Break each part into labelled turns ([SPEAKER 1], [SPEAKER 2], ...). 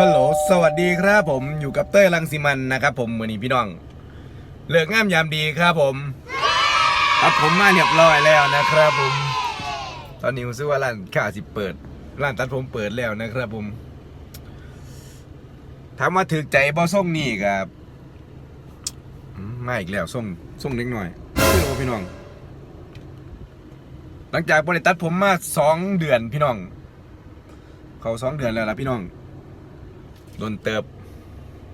[SPEAKER 1] ฮัลโหล สวัสดีครับผม อยู่กับเต้ยรังสิมันนะครับผมมือนี้พี่น้อง เลิกง่ามยามดีครับผมตัดผมมาเรียบร้อยแล้วนะครับผม ตอนนี้ผมซื้อว่าร้านข้าสิเปิด ร้านตัดผมเปิดแล้วนะครับผมถามว่าถือใจบ่ส่งนี่ครับมาอีกแล้วส่งส่งเล็กหน่อยคือว่าพี่น้อง หลังจากบริตัดผมมาสองเดือนพี่น้อง เขาสองเดือนแล้วล่ะพี่น้อง โดนเติบ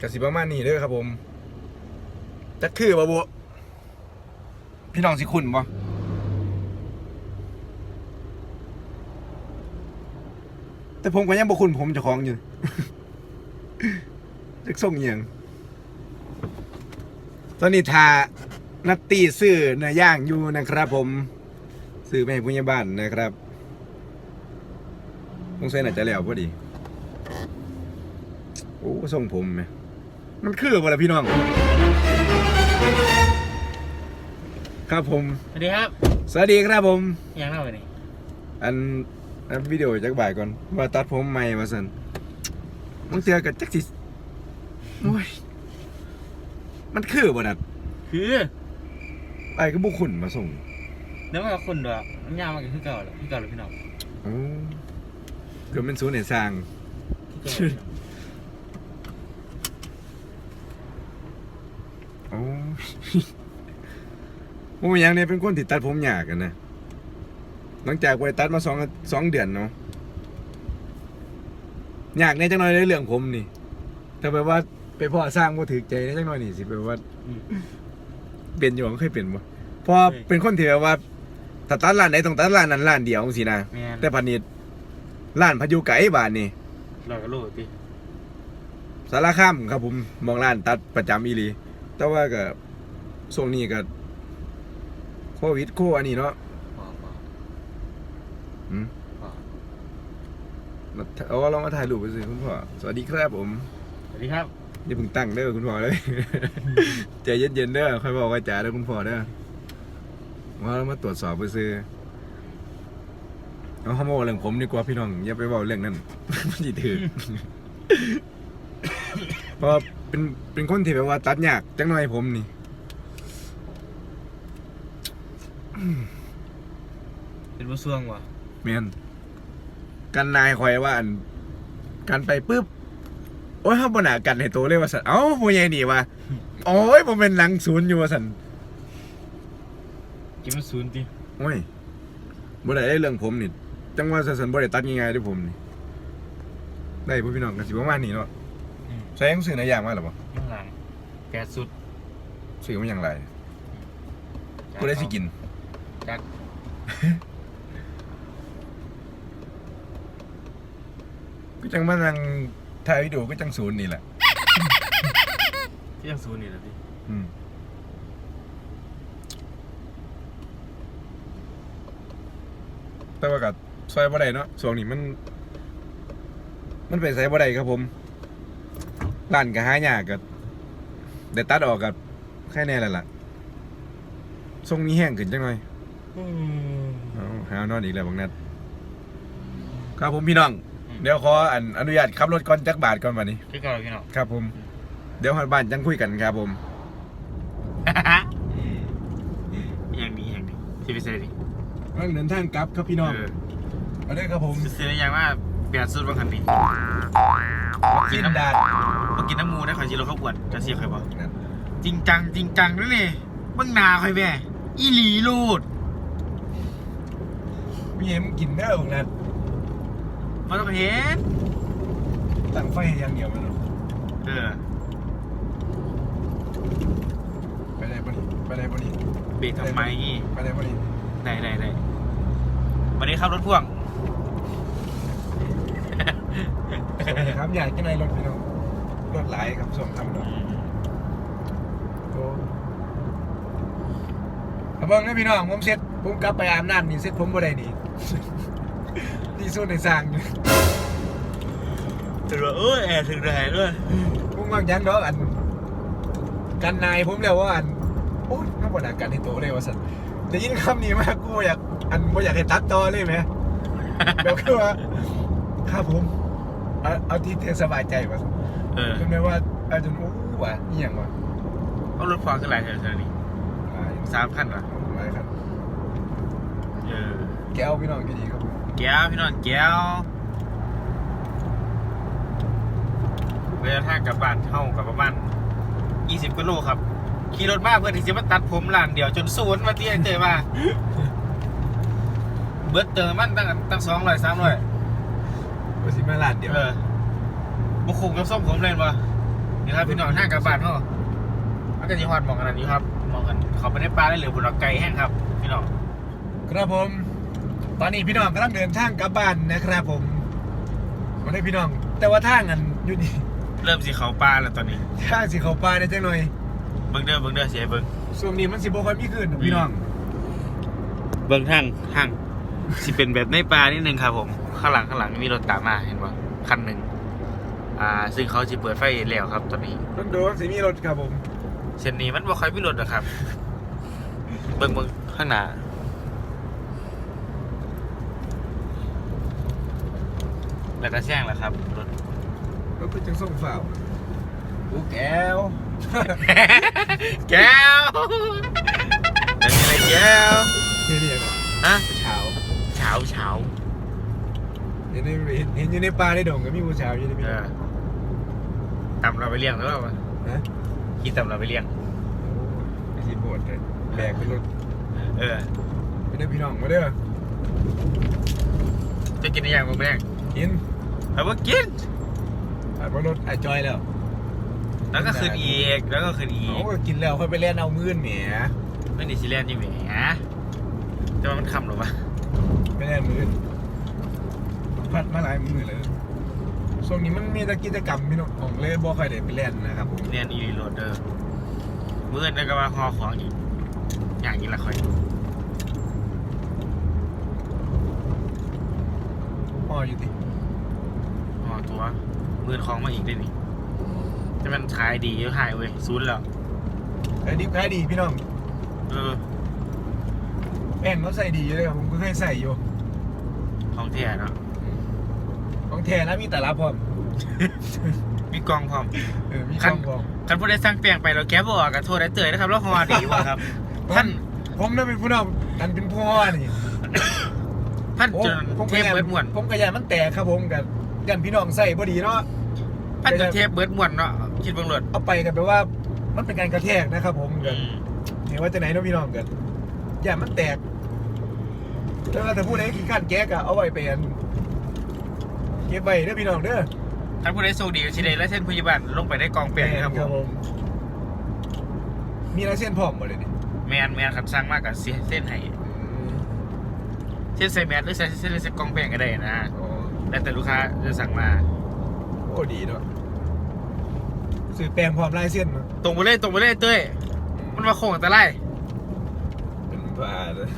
[SPEAKER 1] กสิประมาณนี้เด้อครับผมจะคือบ่บัพี่น้องสิคุณบ่แต่ผมก็ยังบ่คุณผมเจ้าของอยู่จักส่งอหย่างตอนนี้ทานัตตี้ซื้อเนื้อย่างอยู่นะครับ ผมซื้อไปให้ผู้ใหญ่บ้านนะครับคงใส่น่าจะแล้วพอดี โอ้ทรงผมไหมมันคือบ่ล่ะพี่น้อง ครับผม
[SPEAKER 2] สวัสดีครับ
[SPEAKER 1] สวัสดีครับผม
[SPEAKER 2] ยังเล่าไปนี่
[SPEAKER 1] อันอันวิดีโอจากบ่ายก่อนว่าตัดผมใหม่มาสันมึงเจอกับจักสิโอ้ยมันคือบ่นัด
[SPEAKER 2] คือ
[SPEAKER 1] ไอ้ก็บุคคลมาส่ง
[SPEAKER 2] เดี๋ยวมันก็คนด้วยมันยาวมันก็คือเก่าแหละคือเก่าเลยพี่น้อง
[SPEAKER 1] โอ้เกิดเป็นศูนย์เหตุสร้าง
[SPEAKER 2] คือเก่าเลยพี่น้อง
[SPEAKER 1] โอ้โอ้ยยังเนี่ยเป็นคนติดตัดผมยากกันนะ หลังจากไปตัดมาสองสองเดือนเนาะยากในจังหน่อยในเรื่องผมนี่ แต่แบบว่าไปพ่อสร้างบ่ถือใจในจังหน่อยนี่สิแบบว่า
[SPEAKER 2] อืม
[SPEAKER 1] เปลี่ยนอยู่บ่เคยเปลี่ยนบ่เพราะว่าเป็นคนที่แบบว่าถ้าตัดร้านไหนต้องตัดร้านนั้นร้านเดียวสินะ
[SPEAKER 2] แม่น
[SPEAKER 1] แต่พันนี้ร้านพายุไก่บ้านนี่
[SPEAKER 2] เราก็รู้พี่
[SPEAKER 1] สารคามครับผมมองร้านตัดประจำอีหลี แต่ว่าก็ช่วงนี้ก็โควิดโคอันนี้เนาะ
[SPEAKER 2] พอพอ
[SPEAKER 1] อืม
[SPEAKER 2] พอ
[SPEAKER 1] มาเอาลองมาถ่ายรูปไปสิคุณพ่อ สวัสดีครับผม
[SPEAKER 2] สวัสดีครับ
[SPEAKER 1] อย่าเพิ่งตั้งเด้อคุณพ่อเลยใจเย็นๆเด้อค่อยบอกว่าจ๋าเด้อคุณพ่อเด้อว่าเรามาตรวจสอบไปซื้อเอาข้อมูลเรื่องผมดีกว่าพี่น้องอย่าไปบอกเรื่องนั้นมันจีถือเพราะว่า เป็นเป็นคนที่แบบว่าตัดยากจังหน่อยผมนี่
[SPEAKER 2] เป็นผู้ช่วงวะ
[SPEAKER 1] เมียนกันนายคอยว่าอันกันไปปุ๊บโอ้ยห้ามบนากันให้โตเลยว่าสันเอ้าโมยายนี่ว่าโอ้ยผมเป็นหลังศูนย์อยู่ว่าสัน
[SPEAKER 2] กินมันศูนย์พี่
[SPEAKER 1] โอ้ยบ่ได้ได้เรื่องผมนี่จังว่าสันบ่ได้ตัดง่ายๆด้วยผมนี่ได้พวกพี่น้องกันสิประมาณนี้เนาะ ใช้หนังสือในอย่างมาหรอปะ
[SPEAKER 2] ข้างหลังแปดสุด
[SPEAKER 1] ซื้อมาอย่างไรกูได้สิกิน
[SPEAKER 2] จาก
[SPEAKER 1] ก็จังมานั่งถ่ายวิดีโอก็จังศูนย์นี่แหละ
[SPEAKER 2] ที่ยังศูนย์นี่แหละพี่
[SPEAKER 1] อืมแต่ว่ากับซอยบ่ได้เนาะช่วงนี้มัน มันเป็นไสบ่ได้ครับผม ร้านก็หายากกับได้ตัดออกกับแค่แน่แหละล่ะทรงนี้แห้งขึ้นจังหน่อย
[SPEAKER 2] อืม
[SPEAKER 1] เอาหาวนอนอีกแล้วบางนัดครับผมพี่น้อง เดี๋ยวขออันอนุญาตขับรถก่อนจักบาทก่อนวันนี้
[SPEAKER 2] คือเก่าเลยพี่น้อง
[SPEAKER 1] ครับผม เดี๋ยวฮอดบ้านจังคุยกันครับผม
[SPEAKER 2] อย่างนี้อย่างนี้ที่ไปเซ็นดิ
[SPEAKER 1] กำลังเดินทางกลับครับพี่น้อง
[SPEAKER 2] เออ
[SPEAKER 1] มาเลยครับผม
[SPEAKER 2] เซ็นอย่างว่า แปดสุดบางคันนี่
[SPEAKER 1] กินดาด
[SPEAKER 2] มากินน้ำมูได้ขอยจีโร่ข้าวอวดจะเสียใครบอกจริงจังจริงจังด้วยนี่เบิ่งหนาใครแม่อีหลีลูด
[SPEAKER 1] พี่เอ็มกินเด้อบางนัด
[SPEAKER 2] มาต้องเห็น
[SPEAKER 1] ตั้งไฟอย่างเดียวมันเนาะ
[SPEAKER 2] เออ
[SPEAKER 1] ไปได้ปะนี่ไปได้ปะนี่
[SPEAKER 2] เบรกทำไม
[SPEAKER 1] ไปได้ปะนี่
[SPEAKER 2] ได้ได้ได้วันนี้ขับรถพ่วง
[SPEAKER 1] ครับอยากกินในรถพี่น้องรถหลายครับส่วนทำดอกโอ้เอาเบิ่งนะพี่น้องผมเซ็ตผมกลับไปอาบน้ำนี่เซ็ตผมบ่ได้นี่นี่สู้ในสร้างอยู่
[SPEAKER 2] ถึงว่าเออแอร์ถึงแรงด้วย
[SPEAKER 1] ผมว่างยังดอกอัน กันนายผมแล้วว่าอันโอ้ยน่าบ่น่ากันให้โตเลยว่าสันได้ยินคำนี้มากกูบ่อยากอันบ่อยากให้ตัดต่อเลยไหมแบบคือว่าครับผม เอาเอาที่เธอสบายใจมา
[SPEAKER 2] เออ
[SPEAKER 1] จนไม่ว่าเอาจนอู้ว่ะเอียงว่ะ
[SPEAKER 2] เอารถฟอร์ขึ้นหลายเท่าเท่านี้
[SPEAKER 1] หลาย
[SPEAKER 2] สามขั้นวะ
[SPEAKER 1] หลายครับ
[SPEAKER 2] เออ
[SPEAKER 1] แก้วพี่น้องดีครับผม
[SPEAKER 2] แก้วพี่น้องแก้วเวลาทางกลับบ้านเท่ากับประมาณ20กิโลครับ ขี่รถมาเพื่อที่จะมาตัดผมร้านเดียวจนสวนมาเตี้ยเจอมาเบิร์ดเติมมันตั้งตั้งสองร้อยสามร้อย
[SPEAKER 1] ว่าสิมาลาดเดียว
[SPEAKER 2] เออบุคุมกับส้มผมเล่นปะนี่ครับพี่น้องห้างกลับบ้านเขามันก็จะฮอดมองกันอันนี้ครับมองกันเขาไปในป่าได้เหลือบนดอกไก่แห้งครับ พี่น้อง
[SPEAKER 1] ครับผม ตอนนี้พี่น้องกำลังเดินทางกลับบ้านนะครับผมมาได้พี่น้อง แต่ว่าทางอันอยู่นี่
[SPEAKER 2] เริ่มสีเขาป่าแล้วตอนนี้
[SPEAKER 1] ทางสิเขาปลาได้จังหน่อย
[SPEAKER 2] เบิ้งเด้อเบิ้งเด้อเสียเบิ้ง
[SPEAKER 1] ช่วงนี้มันสิบ่ค่อยมีขึ้นพี่น้อง
[SPEAKER 2] เบิ้งทางทางสิเป็นแบบในป่านิดนึงครับผม ข้างหลังข้างหลังมีรถตามมาเห็นปะคันหนึ่งอ่า ซึ่งเขาจะเปิดไฟแล้วครับ ตอนนี้
[SPEAKER 1] ต้องดูว่าสิมีรถครับผม
[SPEAKER 2] เส้นนี้มันบ่ค่อยมีรถหรอกครับ เบิ้งเบิ้งข้างหน้าแล้วก็แซงแล้วครับรถ
[SPEAKER 1] รถเป็นจังส่งฝ่าวอู้แก้ว
[SPEAKER 2] แก้วนั่นมีอะไรแก้ว
[SPEAKER 1] นี่นี่ครับ
[SPEAKER 2] ฮะ
[SPEAKER 1] เช้า
[SPEAKER 2] เฉาเฉา
[SPEAKER 1] เห็นในเห็นเห็นอยู่ในป่าในดงก็มีผู้ชายอยู่ในพี่
[SPEAKER 2] เอ
[SPEAKER 1] น้อ
[SPEAKER 2] องตำเราไปเลี้ยงแล้วป่ะ
[SPEAKER 1] นะ
[SPEAKER 2] ขี่ตำเราไปเลี้ยง
[SPEAKER 1] ไอ้ที่ปวดเลยแบกเป็นรถ
[SPEAKER 2] เออ
[SPEAKER 1] ไม่ได้พี่น้องมาเด้อ
[SPEAKER 2] จะกินอะไรอย่างบ้างแม่ง
[SPEAKER 1] กิน
[SPEAKER 2] เอาว่ากิน
[SPEAKER 1] อะบนรถไอ้จอยแล้ว
[SPEAKER 2] แล้วก็ขึ้นอีก แล้วก็ขึ้นอี
[SPEAKER 1] เขา
[SPEAKER 2] ก
[SPEAKER 1] ก็กินแล้วค่อยไปเล่นเอามื่นแหม
[SPEAKER 2] ไม่หนีซีเรียนอยู่แหมแต่ว่ามันคำหรอวะ
[SPEAKER 1] ไปเล่นมื่น พัดมาหลายมือเลยช่วงนี้มันมีแต่กิจกรรมพี่น้องของเลยบ่ค่อยได้ไปเล่นนะครับผม
[SPEAKER 2] เรียนอีโรดเดอร์เมื่อนั้นก็ว่าหอของอีก อย่างนี้ละค่อย
[SPEAKER 1] พ่ออยู่ติ
[SPEAKER 2] หอตัวมื่นของมาอีกได้นี่แต่มันขายดีอยู่ขายเว้ยศูนย์แล้ว
[SPEAKER 1] ไอ้ดิบขายดีพี่น้อง
[SPEAKER 2] เออ
[SPEAKER 1] แป้งเขาใส่ดีเลยครับผมก็เคยใส่อยู่
[SPEAKER 2] ของแท้เนาะ
[SPEAKER 1] ของ แท้แล้วมีแต่ละพร้อม
[SPEAKER 2] มีกล่องพร้อม
[SPEAKER 1] เออมี
[SPEAKER 2] คั
[SPEAKER 1] ช่อนงพร้อม
[SPEAKER 2] คันผู้ใดสั่งแป้งไปเราแก้บอกกับโทษได้เตยนะครับแล้วหอดีว่ะครับ ท่าน
[SPEAKER 1] ผมน่ะเป็นผู้นำอันเป็นพ่อนี่
[SPEAKER 2] ท่าน
[SPEAKER 1] โอ้
[SPEAKER 2] จน
[SPEAKER 1] ผม
[SPEAKER 2] เท
[SPEAKER 1] ก็
[SPEAKER 2] ป
[SPEAKER 1] ยัน
[SPEAKER 2] เบิร์ดม่วน
[SPEAKER 1] ผมก็ยันมันแตกครับผมกันกันพี่น้องใส่บ่ดีเนาะ
[SPEAKER 2] ท่านจนเทปเบิร์ดม่วนเนาะคิดเบิ่งรถ
[SPEAKER 1] เอาไปกันแปลว่ามันเป็นการกระแทกนะครับ ผมกันเห็นว่าจะไหนเนาะพี่น้องกันอย่ามันแตกแล้วถ้าพูดให้ขี้ข้านแก๊กอะเอาไว้ไปอัน เก็บไว้เด้อพี่น้องเด้อ
[SPEAKER 2] ท่านผู้ใดโชคดีก็สิได้และเส้นพยาบาลลงไปได้กองแป้งครับผม
[SPEAKER 1] มีลายเส้นพร้อมหมดเลยนี่
[SPEAKER 2] แมนแมนคันสร้างมากกับเสียเส้นให้เส้นใส่แมสหรือใส่เส้นเส้นกองแป้งก็ได้นะ
[SPEAKER 1] อ๋อ
[SPEAKER 2] แล้วแต่ลูกค้าจะสั่งมา
[SPEAKER 1] โอ้ดีเนาะสื่อแปลงพร้อมลายเส้นเนาะ
[SPEAKER 2] ตรงไปเลยตรงไปเลยเต้ยมันมาโค้งอันตราย
[SPEAKER 1] เป็นบ้าเลย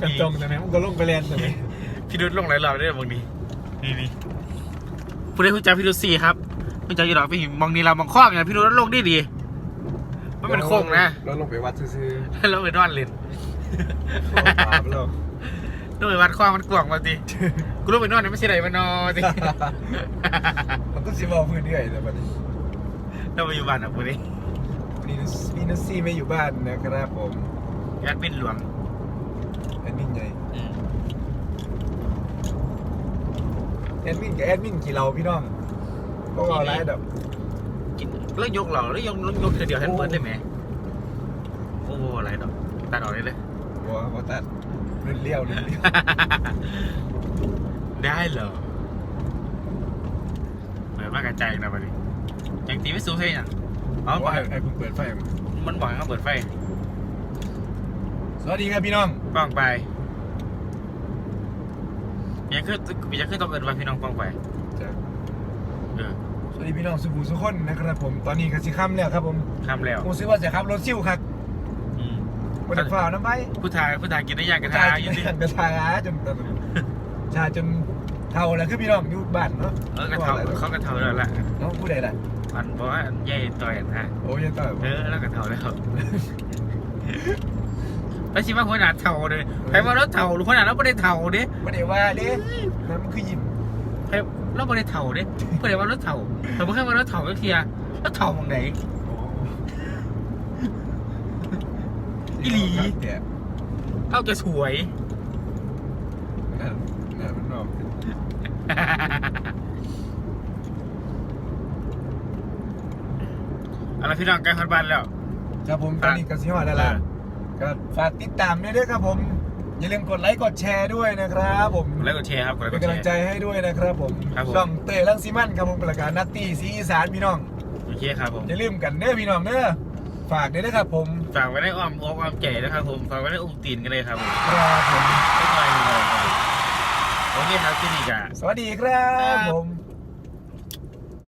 [SPEAKER 1] กันจงแต่ไหนมันก็ลงไปเรียนแต่ไหน
[SPEAKER 2] พี่ดุดลงหลายรอบได้บางนี้ นี่นี่ผู้ใดคุณจักพี่ดุดสี่ครับคุณจักอยู่หรอกพี่มองนี่เรามองคล้องไงพี่ดุดลงได้ดีมันเป็นโค้งนะ
[SPEAKER 1] เราลงไปวัดซื่อ
[SPEAKER 2] แล้วไปนอนเล่น
[SPEAKER 1] ๆขอถามเรา
[SPEAKER 2] ลงไปวัดคล้องมันกวางมาสิกูลงไปนอนเนี่ยไม่ใช่ไรมานอนสิ
[SPEAKER 1] มันก็สิบอกพื้นเรื่อยแต่บัดนี้
[SPEAKER 2] เราไปอยู่บ้านอะพวกนี้
[SPEAKER 1] นี่นี่นัสซี่ไม่อยู่บ้านนะครับผม
[SPEAKER 2] แอดมินหลวง
[SPEAKER 1] แอดมินใหญ่
[SPEAKER 2] อืม
[SPEAKER 1] แอดมินกับแอดมินกี่เราพี่น้องก็เอาไรดอก
[SPEAKER 2] กินแล้วยกเหล่าแล้วยกยกเธอเดียวแทนเบิร์ดได้ไหมโอ้อะไรดอกตัดออกได้เลย
[SPEAKER 1] บัวบัวตัดเลื่อนเลี้ยวเลื่อนเลี้ยว
[SPEAKER 2] ได้เหรอเปิดมากระจายนะบัดนี้ยังตีไม่สูงใช่ไหมอ๋อ
[SPEAKER 1] เพราะว่าไอ้เพิ่งเปิดไฟมา
[SPEAKER 2] มันบอกให้เขาเปิดไฟ
[SPEAKER 1] สวัสดีครับพี่น้อง
[SPEAKER 2] ป้องไป ยังขึ้นยังขึ้นต้องเอินว่าพี่น้องป้องไป
[SPEAKER 1] จ้ะ
[SPEAKER 2] เออ
[SPEAKER 1] สวัสดีพี่น้องสุภูสุคนนะครับผมตอนนี้ก็สิค่ำแล้วครับผม
[SPEAKER 2] ข้ามแล้ว
[SPEAKER 1] ผมซื้อว่าจะขับรถซิ่วครับ
[SPEAKER 2] อืม
[SPEAKER 1] วันนี้ฝ่าวน้ำไม้
[SPEAKER 2] ผู้ทายผู้ทายกินได้ยากกระทา
[SPEAKER 1] ทา
[SPEAKER 2] อยู่ดิ
[SPEAKER 1] กระทาจนชาจนเท่าแล้วคือพี่น้องอยู่บ้านเนาะ
[SPEAKER 2] เออกระเทาเขากระเทาแล้วล่ะ
[SPEAKER 1] น้องผู้ใดล่ะ
[SPEAKER 2] อันบอกว่าอันใหญ่ต่อยอันฮะ
[SPEAKER 1] โอ้ยต่อย
[SPEAKER 2] เออแล้วกระเทาแล้ว แล้วชิมาคนหนาเทาเลยใครมาแล้วเทาหรือคนหนาแล้วไม่ได้เทาดิ
[SPEAKER 1] ไม่ได้ว่าเด้นั่นมันคือยิ้ม
[SPEAKER 2] เฮ้ยเราไม่ได้เถ่าเด้เพื่อนว่ารถเถ่าแต่เพื่อนว่ารถเถ่าก็เทียรถเถ่าหมองไหนอีหลี
[SPEAKER 1] เนี่ย
[SPEAKER 2] เอาจะสวย
[SPEAKER 1] นั่นนั่นมันบอก
[SPEAKER 2] อะไรพี่น้องใกล้พันบ้านแล้ว
[SPEAKER 1] ครับผมตอนนี้ก็สิฮอดแล้วล่ะ ก็ฝากติดตามด้วยด้วยครับผม อย่าลืมกดไลค์กดแชร์ด้วยนะครับผม
[SPEAKER 2] แล้วก็แชร์ครับแล้ว
[SPEAKER 1] เป็
[SPEAKER 2] ก็
[SPEAKER 1] น
[SPEAKER 2] แช
[SPEAKER 1] กำลัง
[SPEAKER 2] ร์
[SPEAKER 1] ใจให้ด้วยนะครับผม
[SPEAKER 2] ครับผม
[SPEAKER 1] ช่องเตยลังสีมันครับผมประกาศนัตตี้สีอีสานพี่น้อง
[SPEAKER 2] โอเคครับผม
[SPEAKER 1] อย่าลืมกันเด้อพี่น้องเด้อฝากด้วยนะครับผม
[SPEAKER 2] ฝากไว้ในอ้อมอกอ้อมแก่นะครับผม ฝากไว้ในอุ้งตีนกันเลยครับผม
[SPEAKER 1] ครับผม
[SPEAKER 2] ไม่ไหวเลยครับโอเคครับที่นี่กะ
[SPEAKER 1] สวัสดีครับผม